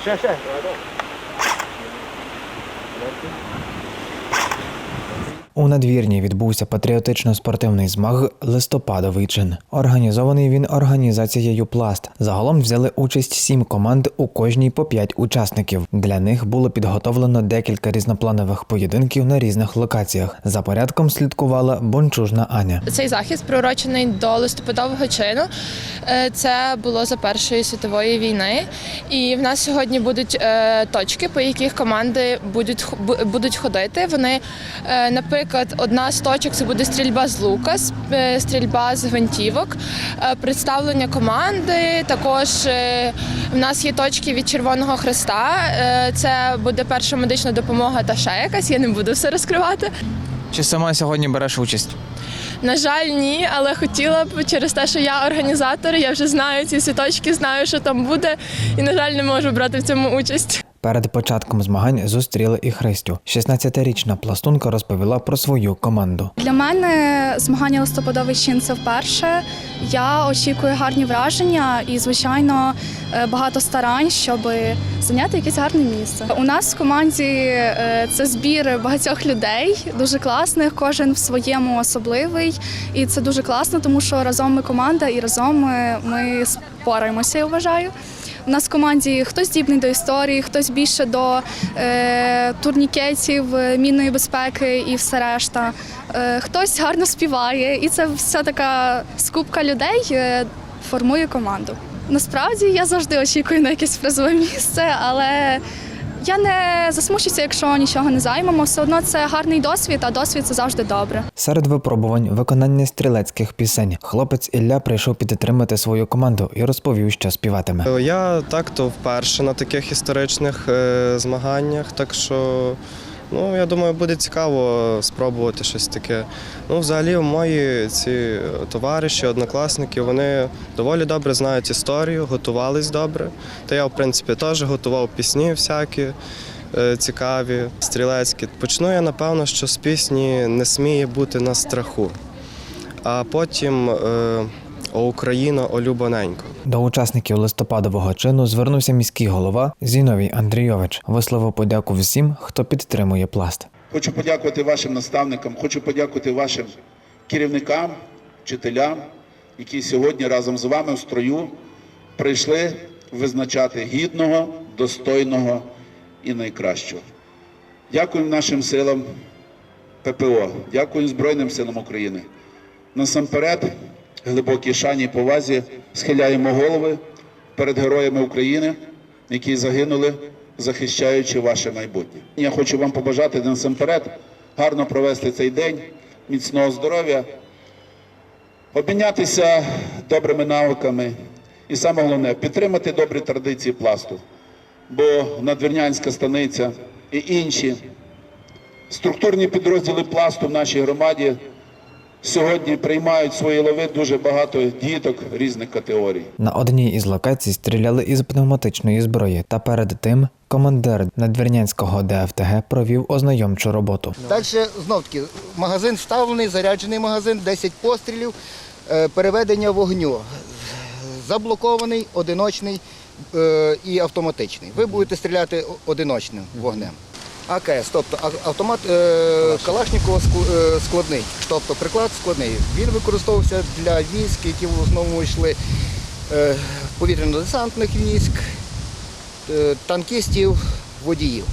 Ще, ще. У надвірні відбувся патріотично-спортивний змаг листопадовий чин. Організований він організацією Пласт. Загалом взяли участь сім команд, у кожній по п'ять учасників. Для них було підготовлено декілька різнопланових поєдинків на різних локаціях. За порядком слідкувала бончужна Аня. Цей захід приурочений до листопадового чину. Е, Це було за Першої світової війни. І в нас сьогодні будуть е, точки, по яких команди будуть будуть ходити. Вони, е, наприклад, одна з точок це буде стрільба з лука, е, стрільба з гвинтівок, е, представлення команди. Також е, в нас є точки від Червоного Хреста. Це буде перша медична допомога та ще якась. Я не буду все розкривати. Чи сама сьогодні береш участь? На жаль, ні, але хотіла б через те, що я організатор, я вже знаю ці всі точки, знаю, що там буде, і на жаль, не можу брати в цьому участь. Перед початком змагань зустріли і Христю. 16-річна пластунка розповіла про свою команду. Для мене змагання листопадовий чин це вперше. Я очікую гарні враження і, звичайно, е, багато старань, щоб зайняти якесь гарне місце. У нас в команді е, це збір багатьох людей, дуже класних, кожен в своєму особливий. І це дуже класно, тому що разом ми команда і разом ми, ми спораємося, я вважаю. У нас в команді хтось здібний до історії, хтось більше до е, турнікетів, е, мінної безпеки і все решта. Е, хтось гарно співає, і це вся така скупка людей е, формує команду. Насправді я завжди очікую на якесь призове місце, але я не засмучуся, якщо нічого не займемо. Все одно це гарний досвід, а досвід це завжди добре. Серед випробувань виконання стрілецьких пісень. Хлопець Ілля прийшов підтримати свою команду і розповів, що співатиме. Е, Я так-то вперше на таких історичних е, змаганнях, так що ну, я думаю, буде цікаво спробувати щось таке. Ну, взагалі, мої ці е, товариші, однокласники, вони доволі добре знають історію, готувались добре. Та я, в принципі, теж готував пісні всякі. е, Цікаві, стрілецькі. Почну я, напевно, що з пісні не сміє бути на страху. А потім е, «О Україно, о любоненько. До учасників листопадового чину звернувся міський голова Зіновій Андрійович. Висловив подяку всім, хто підтримує пласт. Хочу подякувати вашим наставникам, хочу подякувати вашим керівникам, вчителям, які сьогодні разом з вами в строю прийшли визначати гідного, достойного і найкращого. Дякуємо нашим силам ППО, дякуємо Збройним силам України. Насамперед, глибокій шані і повазі схиляємо голови перед героями України, які загинули, захищаючи ваше майбутнє. Я хочу вам побажати насамперед гарно провести цей день, міцного здоров'я, обмінятися добрими навиками і саме головне підтримати добрі традиції пласту. Бо надвірнянська станиця і інші структурні підрозділи пласту в нашій громаді сьогодні приймають свої лави дуже багато діток різних категорій. На одній із локацій стріляли із пневматичної зброї, та перед тим командир надвірнянського ДФТГ провів ознайомчу роботу. Далі знов таки магазин вставлений, заряджений магазин, 10 пострілів, е, переведення вогню. Заблокований, одиночний е, і автоматичний. Ви будете стріляти одиночним вогнем. АКС, тобто автомат е, Калашникова е, складний, тобто приклад складний. Він використовувався для військ, які в основному йшли е, повітряно-десантних військ, е, танкістів, водіїв.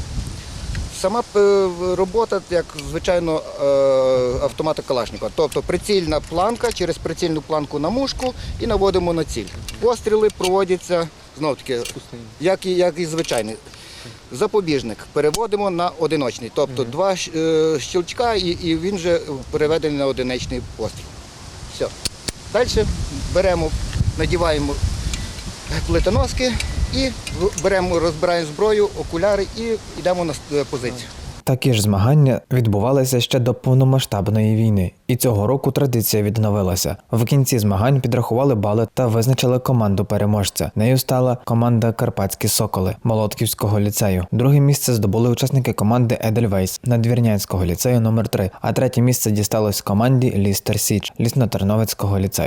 Сама е, робота, як звичайно, е, автомата Калашникова. Тобто прицільна планка через прицільну планку на мушку і наводимо на ціль. Постріли проводяться знов таки, як і, як і звичайний. Запобіжник переводимо на одиночний. Тобто два щ- е, щелчка і, і він вже переведений на одиничний постріл. Все. Далі беремо, надіваємо плитоноски і беремо, розбираємо зброю, окуляри і йдемо на е, позицію. Такі ж змагання відбувалися ще до повномасштабної війни, і цього року традиція відновилася. В кінці змагань підрахували бали та визначили команду переможця. Нею стала команда Карпатські Соколи Молотківського ліцею. Друге місце здобули учасники команди Едельвейс Надвірнянського ліцею номер 3 а третє місце дісталось команді Лістер Січ Лісно-Терновецького ліцею.